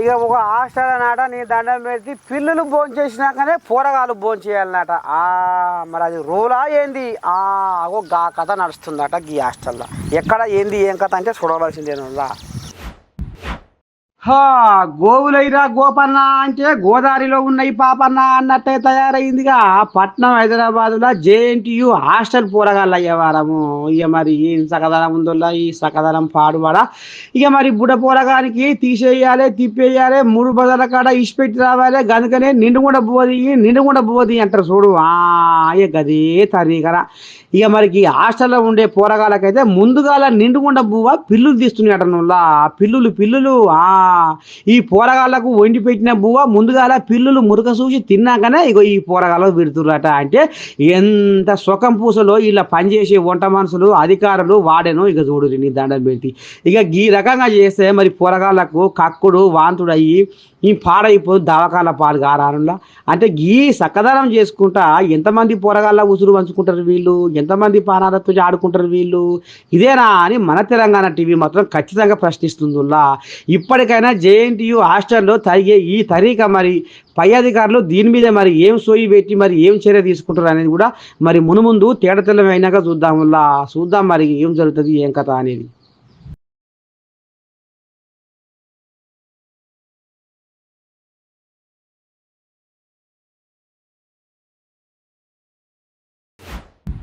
ఇక ఒక హాస్టల్ అన్నట నీ దండం పెట్టి పిల్లలు భోంచేసినాకనే పోరగాలు భోంచేయాలన్నట ఆ మరి అది రూలా ఏంది? ఆ అగో గా కథ నడుస్తుందట ఈ హాస్టల్లో. ఎక్కడ ఏంది ఏం కథ అంటే చూడవలసిందేనులా గోవులైరా గోపన్న అంటే గోదావరిలో ఉన్నాయి పాపన్న అన్నట్టే తయారైందిగా. పట్నం హైదరాబాదులో జేఎన్టీయు హాస్టల్ పోరగాళ్ళు అయ్యేవారము ఇక మరి ఏం సకదనం ఉందో ఈ సకదనం పాడుబడ ఇక మరి బుడ పోరగానికి తీసేయాలి తిప్పేయాలి మూడు బదల కాడ ఇసిపెట్టి రావాలి గనుకనే నిండుగుండ బోది నిండుగుండ బోది అంటారు చూడు. ఆ ఇక గదే తరీకరా ఇక మరికి హాస్టల్లో ఉండే పోరగాళ్ళకైతే ముందుగాల నిండుగుండ బువ్వ పిల్లులు తీస్తున్నాయట నువ్వులా. పిల్లులు పిల్లులు ఆ ఈ పోరగాళ్ళకు వండి పెట్టిన బువ్వ ముందుగాల పిల్లులు మురక చూసి తిన్నాకనే ఇగో ఈ పోరగాళ్ళకు పెడుతుర్రట అంటే ఎంత సుఖం పూసలో ఇలా పనిచేసే వంట మనుషులు అధికారులు వాడేను ఇక చూడు నీ దండం పెట్టి. ఇక ఈ రకంగా చేస్తే మరి పోరగాళ్ళకు కక్కుడు వాంతుడు అయ్యి ఈ పాడైపోయి దవాఖాన పాలు గారానులా? అంటే గీ సక్కదనం చేసుకుంటా ఎంతమంది పోరగాళ్ళ ఉసురు పంచుకుంటారు వీళ్ళు? ఎంతమంది పానాలతో ఆడుకుంటారు వీళ్ళు? ఇదేనా అని మన తెలంగాణ టీవీ మాత్రం ఖచ్చితంగా ప్రశ్నిస్తుందిలా. ఇప్పటికైనా జేఎన్టీయు హాస్టల్లో తరిగే ఈ తరీక మరి పై అధికారులు దీని మీద మరి ఏం సోయి పెట్టి మరి ఏం చర్య తీసుకుంటారు అనేది కూడా మరి మునుముందు తేడతెల్లమైనాక అయినాక చూద్దాం. చూద్దాం మరి ఏం జరుగుతుంది ఏం కథ అనేది.